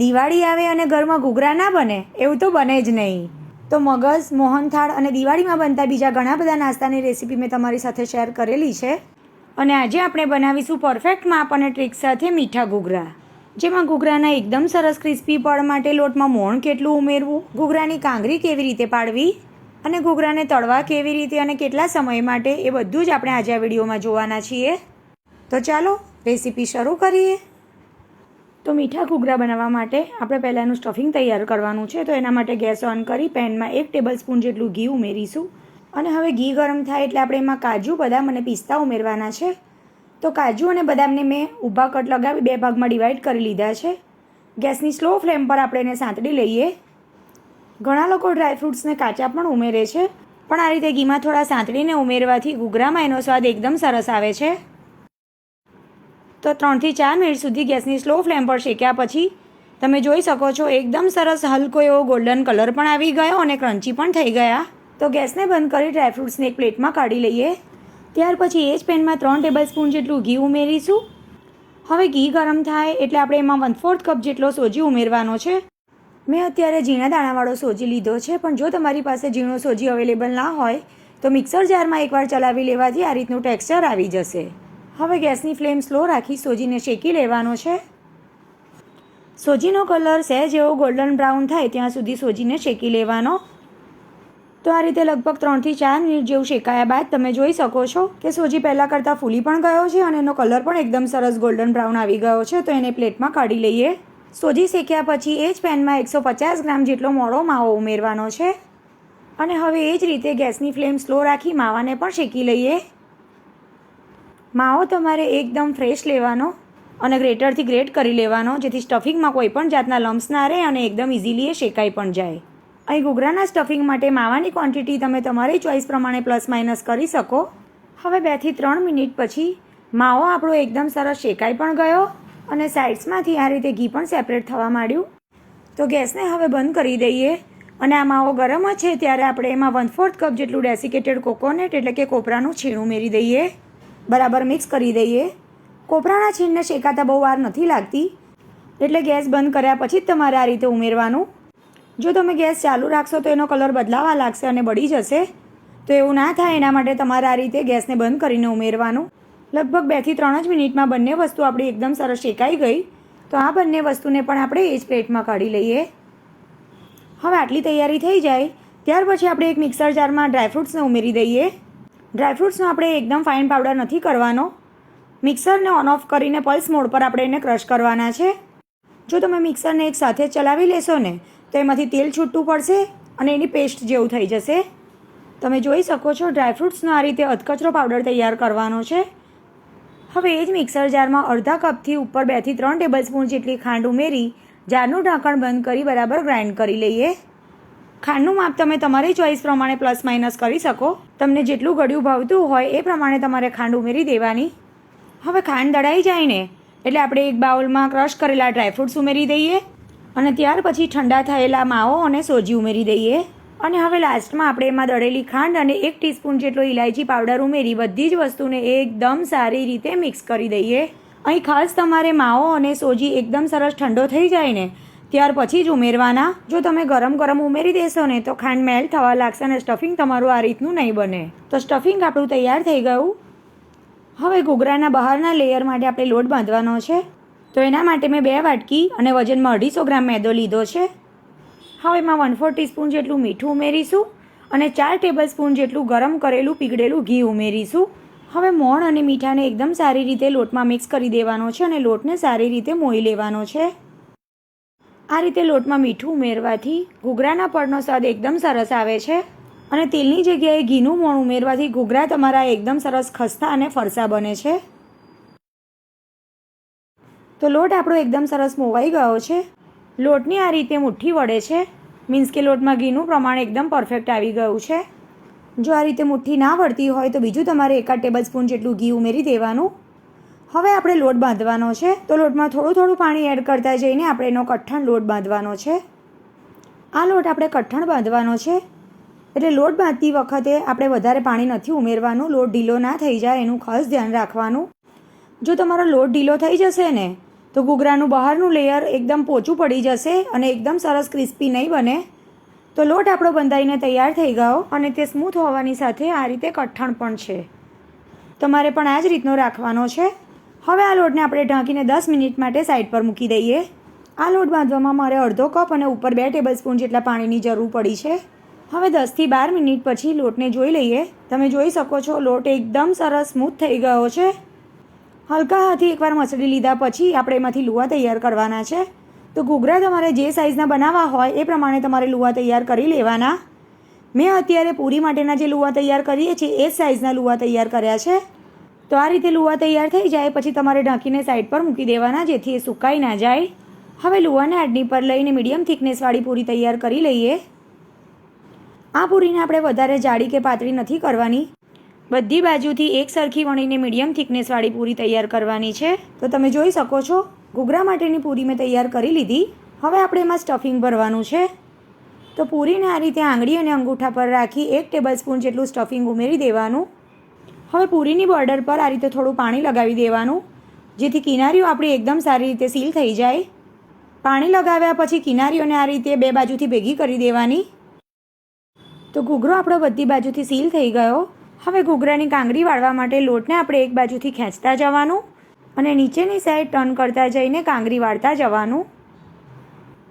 દિવાળી આવે અને ઘરમાં ઘૂઘરા ના બને, એવું તો બને જ નહીં. તો મગજ મોહનથાળ અને દિવાળીમાં બનતા બીજા ઘણા બધા નાસ્તાની રેસીપી મેં તમારી સાથે શેર કરેલી છે. અને આજે આપણે બનાવીશું પરફેક્ટ માપ અને ટ્રીક સાથે મીઠા ઘૂઘરા. જેમાં ઘૂઘરાના એકદમ સરસ ક્રિસ્પી પડ માટે લોટમાં મોણ કેટલું ઉમેરવું, ઘૂઘરાની કાંગરી કેવી રીતે પાડવી અને ઘૂઘરાને તળવા કેવી રીતે અને કેટલા સમય માટે એ બધું જ આપણે આજે આ વિડીયોમાં જોવાના છીએ. તો ચાલો રેસીપી શરૂ કરીએ. તો મીઠા ઘૂઘરા બનાવવા માટે આપણે પહેલાં એનું સ્ટફિંગ તૈયાર કરવાનું છે. તો એના માટે ગેસ ઓન કરી પેનમાં એક ટેબલ સ્પૂન જેટલું ઘી ઉમેરીશું. અને હવે ઘી ગરમ થાય એટલે આપણે એમાં કાજુ, બદામ અને પિસ્તા ઉમેરવાના છે. તો કાજુ અને બદામને મેં ઊભા કટ લગાવી બે ભાગમાં ડિવાઈડ કરી લીધા છે. ગેસની સ્લો ફ્લેમ પર આપણે એને સાંતળી લઈએ. ઘણા લોકો ડ્રાયફ્રૂટ્સને કાચા પણ ઉમેરે છે. પણ આ રીતે ઘીમાં થોડા સાંતળીને ઉમેરવાથી ઘૂઘરામાં એનો સ્વાદ એકદમ સરસ આવે છે. તો ત્રણથી ચાર મિનિટ સુધી ગેસની સ્લો ફ્લેમ પર શેક્યા પછી તમે જોઈ શકો છો, એકદમ સરસ હલકો એવો ગોલ્ડન કલર પણ આવી ગયો અને ક્રન્ચી પણ થઈ ગયા. તો ગેસને બંધ કરી ડ્રાયફ્રૂટ્સને એક પ્લેટમાં કાઢી લઈએ. ત્યાર પછી એ જ પેનમાં ત્રણ ટેબલ સ્પૂન જેટલું ઘી ઉમેરીશું. હવે ઘી ગરમ થાય એટલે આપણે એમાં વન ફોર્થ કપ જેટલો સોજી ઉમેરવાનો છે. મેં અત્યારે ઝીણા દાણાવાળો સોજી લીધો છે, પણ જો તમારી પાસે ઝીણો સોજી અવેલેબલ ના હોય, તો મિક્સર જારમાં એકવાર ચલાવી લેવાથી આ રીતનું ટેક્સચર આવી જશે. હવે ગેસની ફ્લેમ સ્લો રાખી સોજીને શેકી લેવાનો છે. સોજીનો કલર સહેજ એવો ગોલ્ડન બ્રાઉન થાય ત્યાં સુધી સોજીને શેકી લેવાનો. તો આ રીતે લગભગ ત્રણથી ચાર મિનિટ જેવું શેકાયા બાદ તમે જોઈ શકો છો કે સોજી પહેલાં કરતાં ફૂલી પણ ગયો છે અને એનો કલર પણ એકદમ સરસ ગોલ્ડન બ્રાઉન આવી ગયો છે, તો એને પ્લેટમાં કાઢી લઈએ. સોજી શેક્યા પછી એ જ પેનમાં એકસો પચાસ ગ્રામ જેટલો મોડો માવો ઉમેરવાનો છે. અને હવે એ જ રીતે ગેસની ફ્લેમ સ્લો રાખી માવાને પણ શેકી લઈએ. માવો તમારે એકદમ ફ્રેશ લેવાનો અને ગ્રેટરથી ગ્રેટ કરી લેવાનો, જેથી સ્ટફિંગમાં કોઈ પણ જાતના લમ્સ ના રહે અને એકદમ ઇઝીલી શેકાઈ પણ જાય. અહીં ઘૂઘરાના સ્ટફિંગ માટે માવાની ક્વોન્ટિટી તમે તમારી ચોઈસ પ્રમાણે પ્લસ માઇનસ કરી શકો. હવે બેથી ત્રણ મિનિટ પછી માવો આપણો એકદમ સરસ શેકાઈ પણ ગયો અને સાઇડ્સમાંથી આ રીતે ઘી પણ સેપરેટ થવા માંડ્યું. તો ગેસને હવે બંધ કરી દઈએ અને આ માવો ગરમ છે, ત્યારે આપણે એમાં વન ફોર્થ કપ જેટલું ડેસિકેટેડ કોકોનેટ એટલે કે કોપરાનું છીણ ઉમેરી દઈએ. બરાબર મિક્સ કરી દઈએ. કોપરાના છીણને શેકાતા બહુ વાર નથી લાગતી. એટલે ગેસ બંધ કર્યા પછી જ તમારે આ રીતે ઉમેરવાનું. જો તમે ગેસ ચાલુ રાખશો તો એનો કલર બદલાવા લાગશે અને બળી જશે. તો એવું ના થાય, એના માટે તમારે આ રીતે ગેસને બંધ કરીને ઉમેરવાનું. લગભગ બેથી ત્રણ જ મિનિટમાં બંને વસ્તુ આપણી એકદમ સરસ શેકાઈ ગઈ. તો આ બંને વસ્તુને પણ આપણે એ જ પ્લેટમાં કાઢી લઈએ. હવે આટલી તૈયારી થઈ જાય. ત્યાર પછી આપણે એક મિક્સર જારમાં ડ્રાયફ્રૂટ્સને ઉમેરી દઈએ. ડ્રાયફ્રૂટ્સનો આપણે એકદમ ફાઇન પાવડર નથી કરવાનો. મિક્સરને ઓન ઓફ કરીને પલ્સ મોડ પર આપણે એને ક્રશ કરવાના છે. જો તમે મિક્સરને એક સાથે ચલાવી લેશો ને, તો એમાંથી તેલ છૂટવું પડશે અને એની પેસ્ટ જેવું થઈ જશે. તમે જોઈ શકો છો ડ્રાયફ્રૂટ્સનો આ રીતે અધકચરો પાવડર તૈયાર કરવાનો છે. હવે એ જ મિક્સર જારમાં અડધા કપથી ઉપર બેથી ત્રણ ટેબલ સ્પૂન જેટલી ખાંડ ઉમેરી, જારનું ઢાંકણ બંધ કરી બરાબર ગ્રાઇન્ડ કરી લઈએ. ખાંડનું માપ તમે તમારી ચોઈસ પ્રમાણે પ્લસ માઇનસ કરી શકો. તમને જેટલું ગળ્યું ભાવતું હોય એ પ્રમાણે તમારે ખાંડ ઉમેરી દેવાની. હવે ખાંડ દળાઈ જાય ને, એટલે આપણે એક બાઉલમાં ક્રશ કરેલા ડ્રાયફ્રૂટ્સ ઉમેરી દઈએ અને ત્યાર પછી ઠંડા થયેલા માવો અને સોજી ઉમેરી દઈએ. અને હવે લાસ્ટમાં આપણે એમાં દળેલી ખાંડ અને એક ટીસ્પૂન જેટલો ઇલાયચી પાવડર ઉમેરી બધી જ વસ્તુને એકદમ સારી રીતે મિક્સ કરી દઈએ. અહીં ખાસ તમારે માવો અને સોજી એકદમ સરસ ઠંડો થઈ જાય ને ત્યાર પછી જ ઉમેરવાના. જો તમે ગરમ ગરમ ઉમેરી દેશો ને, તો ખાંડ મેલ્ટ થવા લાગશે અને સ્ટફિંગ તમારું આ રીતનું નહીં બને. તો સ્ટફિંગ આપણું તૈયાર થઈ ગયું. હવે ઘૂઘરાના બહારના લેયર માટે આપણે લોટ બાંધવાનો છે. તો એના માટે મેં બે વાટકી અને વજનમાં અઢીસો ગ્રામ મેદો લીધો છે. હવે એમાં વન ફોર ટીસ્પૂન જેટલું મીઠું ઉમેરીશું અને ચાર ટેબલ સ્પૂન જેટલું ગરમ કરેલું પીગળેલું ઘી ઉમેરીશું. હવે મોણ અને મીઠાને એકદમ સારી રીતે લોટમાં મિક્સ કરી દેવાનો છે અને લોટને સારી રીતે મોઈ લેવાનો છે. આ રીતે લોટમાં મીઠું ઉમેરવાથી ઘૂઘરાના પડનો સ્વાદ એકદમ સરસ આવે છે અને તેલની જગ્યાએ ઘીનું મોણ ઉમેરવાથી ઘૂઘરા તમારા એકદમ સરસ ખસ્તા અને ફરસા બને છે. તો લોટ આપણો એકદમ સરસ મોવાઈ ગયો છે. લોટની આ રીતે મુઠ્ઠી વળે છે. મીન્સ કે લોટમાં ઘીનું પ્રમાણ એકદમ પરફેક્ટ આવી ગયું છે. જો આ રીતે મુઠ્ઠી ના વળતી હોય તો બીજું તમારે એકાદ ટેબલ સ્પૂન જેટલું ઘી ઉમેરી દેવાનું. હવે આપણે લોટ બાંધવાનો છે. તો લોટમાં થોડું થોડું પાણી એડ કરતા જઈને આપણે એનો કઠણ લોટ બાંધવાનો છે. આ લોટ આપણે કઠણ બાંધવાનો છે. એટલે લોટ બાંધતી વખતે આપણે વધારે પાણી નથી ઉમેરવાનું. લોટ ઢીલો ના થઈ જાય, એનું ખાસ ધ્યાન રાખવાનું. જો તમારો લોટ ઢીલો થઈ જશે ને, તો ઘૂઘરાનું બહારનું લેયર એકદમ પોચું પડી જશે અને એકદમ સરસ ક્રિસ્પી નહીં બને. તો લોટ આપણો બંધાઈને તૈયાર થઈ ગયો અને તે સ્મૂથ હોવાની સાથે આ રીતે કઠણ પણ છે. તમારે પણ આ જ રીતનો રાખવાનો છે. હવે આ લોટને આપણે ઢાંકીને દસ મિનિટ માટે સાઈડ પર મૂકી દઈએ. આ લોટ બાંધવામાં મારે અડધો કપ અને ઉપર બે ટેબલ સ્પૂન જેટલા પાણીની જરૂર પડી છે. હવે દસથી બાર મિનિટ પછી લોટને જોઈ લઈએ. તમે જોઈ શકો છો લોટ એકદમ સરસ સ્મૂથ થઈ ગયો છે. હલકા હાથી એકવાર મસળી લીધા પછી આપણે એમાંથી લુવા તૈયાર કરવાના છે. તો ઘૂઘરા તમારે જે સાઇઝના બનાવવા હોય એ પ્રમાણે તમારે લુવા તૈયાર કરી લેવાના. મેં અત્યારે પૂરી માટેના જે લુવા તૈયાર કરીએ છીએ એ જ સાઇઝના લુવા તૈયાર કર્યા છે. તો આ રીતે લુવા તૈયાર થઈ જાય, પછી તમારે ઢાંકીને સાઈડ પર મૂકી દેવાના, જેથી એ સુકાઈ ના જાય. હવે લુવાને આડની પર લઈને મીડિયમ થિકનેસવાળી પૂરી તૈયાર કરી લઈએ. આ પૂરીને આપણે વધારે જાડી કે પાતળી નથી કરવાની. બધી બાજુથી એક સરખી વણીને મીડિયમ થિકનેસવાળી પૂરી તૈયાર કરવાની છે. તો તમે જોઈ શકો છો, ઘૂઘરા માટેની પૂરી મેં તૈયાર કરી લીધી. હવે આપણે એમાં સ્ટફિંગ ભરવાનું છે. તો પૂરીને આ રીતે આંગળી અને અંગૂઠા પર રાખી એક ટેબલ સ્પૂન જેટલું સ્ટફિંગ ઉમેરી દેવાનું. હવે પૂરીની બોર્ડર પર આ રીતે થોડું પાણી લગાવી દેવાનું, જેથી કિનારીઓ આપણી એકદમ સારી રીતે સીલ થઈ જાય. પાણી લગાવ્યા પછી કિનારીઓને આ રીતે બે બાજુથી ભેગી કરી દેવાની. તો ઘૂઘરો આપણો બધી બાજુથી સીલ થઈ ગયો. હવે ઘૂઘરાની કાંગરી વાળવા માટે લોટને આપણે એક બાજુથી ખેંચતા જવાનું અને નીચેની સાઈડ ટર્ન કરતા જઈને કાંગરી વાળતા જવાનું.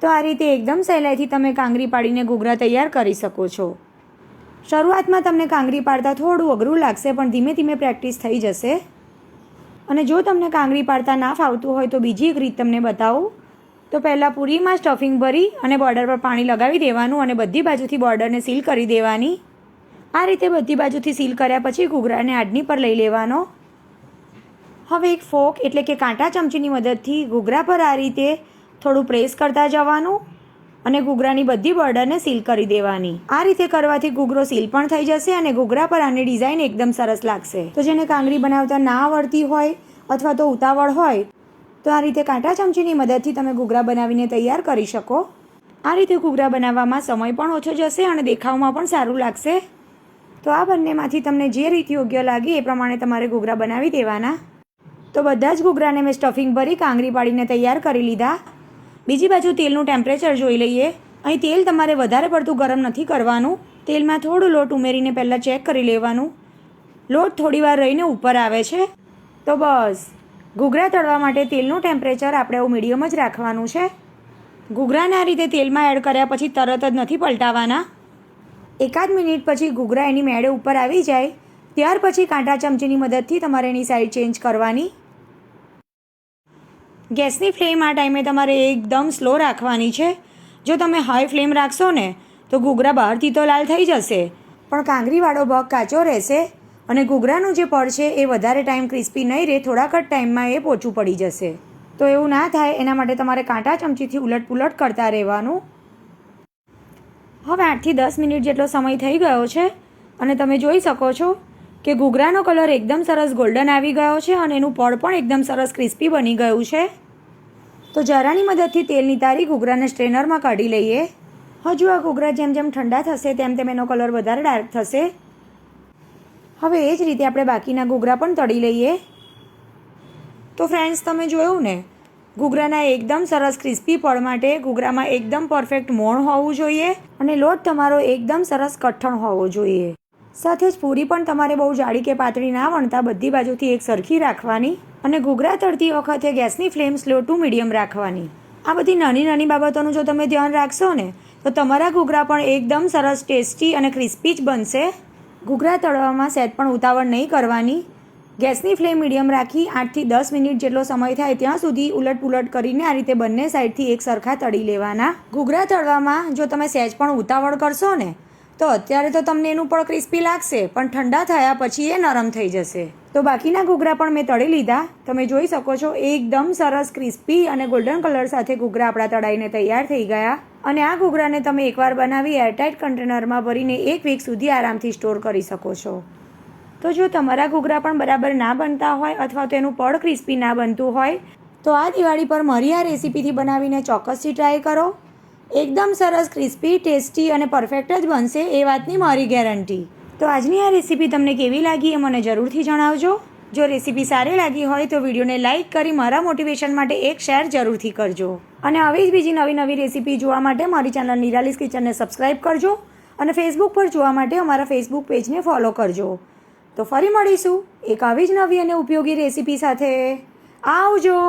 તો આ રીતે એકદમ સહેલાઈથી તમે કાંગરી પાડીને ઘૂઘરા તૈયાર કરી શકો છો. શરૂઆતમાં તમને કાંગરી પાડતા થોડું અઘરું લાગશે, પણ ધીમે ધીમે પ્રેક્ટિસ થઈ જશે. અને જો તમને કાંગરી પાડતા ના ફાવતું હોય તો બીજી એક રીત તમને બતાવું. તો પહેલાં પૂરીમાં સ્ટફિંગ ભરી અને બોર્ડર પર પાણી લગાવી દેવાનું અને બધી બાજુથી બોર્ડરને સીલ કરી દેવાની. આ રીતે બધી બાજુથી સીલ કર્યા પછી ઘૂઘરાને આડની પર લઈ લેવાનો. હવે એક ફોક એટલે કે કાંટા ચમચીની મદદથી ઘૂઘરા પર આ રીતે થોડું પ્રેસ કરતા જવાનું. અને ઘૂઘરાની બધી બોર્ડરને સીલ કરી દેવાની. આ રીતે કરવાથી ઘૂઘરો સીલ પણ થઈ જશે અને ઘૂઘરા પર આની ડિઝાઇન એકદમ સરસ લાગશે. તો જેને કાંગરી બનાવતા ના આવડતી હોય અથવા તો ઉતાવળ હોય, તો આ રીતે કાંટા ચમચીની મદદથી તમે ઘૂઘરા બનાવીને તૈયાર કરી શકો. આ રીતે ઘૂઘરા બનાવવામાં સમય પણ ઓછો જશે અને દેખાવમાં પણ સારું લાગશે. તો આ બંનેમાંથી તમને જે રીત યોગ્ય લાગે એ પ્રમાણે તમારે ઘૂઘરા બનાવી દેવાના. તો બધા જ ઘૂઘરાને મેં સ્ટફિંગ ભરી કાંગરી પાડીને તૈયાર કરી લીધા. બીજી બાજુ તેલનું ટેમ્પરેચર જોઈ લઈએ. અહીં તેલ તમારે વધારે પડતું ગરમ નથી કરવાનું. તેલમાં થોડું લોટ ઉમેરીને પહેલાં ચેક કરી લેવાનું. લોટ થોડીવાર રહીને ઉપર આવે છે. તો બસ. ઘૂઘરા તળવા માટે તેલનું ટેમ્પરેચર આપણે મીડિયમ જ રાખવાનું છે. ઘૂઘરાને આ રીતે તેલમાં એડ કર્યા પછી તરત જ નથી પલટાવાના. એકાદ મિનિટ પછી ઘૂઘરા એની મેળે ઉપર આવી જાય. ત્યાર પછી કાંટા ચમચીની મદદથી તમારે એની સાઈડ ચેન્જ કરવાની. ગેસની ફ્લેમ આ ટાઈમે તમારે એકદમ સ્લો રાખવાની છે. જો તમે હાઈ ફ્લેમ રાખશો ને, તો ઘૂઘરા બહારથી તો લાલ થઈ જશે. પણ કાંગરીવાળો ભાગ કાચો રહેશે અને ઘૂઘરાનું જે પડ છે એ વધારે ટાઈમ ક્રિસ્પી નહીં રહે, થોડાક જ ટાઈમમાં એ પોચું પડી જશે. તો એવું ના થાય, એના માટે તમારે કાંટા ચમચીથી ઉલટ પુલટ કરતા રહેવાનું. હવે આઠથી દસ મિનિટ જેટલો સમય થઈ ગયો છે અને તમે જોઈ શકો છો કે ઘૂઘરાનો કલર એકદમ સરસ ગોલ્ડન આવી ગયો છે અને એનું પડ પણ એકદમ સરસ ક્રિસ્પી બની ગયું છે. તો જરાની મદદથી તેલની તારી ઘૂઘરાને સ્ટ્રેનરમાં કાઢી લઈએ? હજુ આ ઘૂઘરા જેમ જેમ ઠંડા થશે, તેમ તેમ એનો કલર વધારે ડાર્ક થશે. હવે એ જ રીતે આપણે બાકીના ઘૂઘરા પણ તળી લઈએ. તો ફ્રેન્ડ્સ તમે જોયું ને? ઘૂઘરાના એકદમ સરસ ક્રિસ્પી પડ માટે ઘૂઘરામાં એકદમ પરફેક્ટ મોણ હોવું જોઈએ અને લોટ તમારો એકદમ સરસ કઠણ હોવો જોઈએ. સાથે જ પૂરી પણ તમારે બહુ જાડી કે પાતળી ના વણતા બધી બાજુથી એક સરખી રાખવાની અને ઘૂઘરા તળતી વખતે ગેસની ફ્લેમ સ્લો ટુ મીડિયમ રાખવાની. આ બધી નાની નાની બાબતોનું જો તમે ધ્યાન રાખશો ને, તો તમારા ઘૂઘરા પણ એકદમ સરસ ટેસ્ટી અને ક્રિસ્પી જ બનશે. ઘૂઘરા તળવામાં સેટ પણ ઉતાવળ નહીં કરવાની. ગેસની ફ્લેમ મીડિયમ રાખી આઠથી દસ મિનિટ જેટલો સમય થાય ત્યાં સુધી ઉલટ પુલટ કરીને આ રીતે બંને સાઈડથી એક સરખા તળી લેવાના. ઘૂઘરા તળવામાં જો તમે સહેજ પણ ઉતાવળ કરશો ને તો અત્યારે તો તમને એનું પણ ક્રિસ્પી લાગશે, પણ ઠંડા થયા પછી એ નરમ થઈ જશે. તો બાકીના ઘૂઘરા પણ મેં તળી લીધા. તમે જોઈ શકો છો, એકદમ સરસ ક્રિસ્પી અને ગોલ્ડન કલર સાથે ઘૂઘરા આપણા તળાઈને તૈયાર થઈ ગયા. અને આ ઘૂઘરાને તમે એકવાર બનાવી એરટાઇટ કન્ટેનરમાં ભરીને એક વીક સુધી આરામથી સ્ટોર કરી શકો છો. તો જો તમારા ઘૂઘરા પણ બરાબર ના બનતા હોય અથવા તો એનું પડ ક્રિસ્પી ના બનતું હોય, તો આ દિવાળી પર મારી આ રેસીપીથી બનાવીને ચોક્કસથી ટ્રાય કરો. એકદમ સરસ ક્રિસ્પી ટેસ્ટી અને પરફેક્ટ જ બનશે એ વાતની મારી ગેરંટી તો આજની આ રેસીપી તમને કેવી લાગી એ મને જરૂરથી જણાવજો. જો રેસીપી સારી લાગી હોય તો વિડીયોને લાઇક કરી મારા મોટિવેશન માટે એક શેર જરૂરથી કરજો. અને આવી જ બીજી નવી નવી રેસીપી જોવા માટે મારી ચેનલ નિરાલીસ કિચનને સબસ્ક્રાઈબ કરજો અને ફેસબુક પર જોવા માટે અમારા ફેસબુક પેજને ફોલો કરજો. તો ફરી મળીશું એક આવી જ નવી અને ઉપયોગી રેસીપી સાથે. આવજો!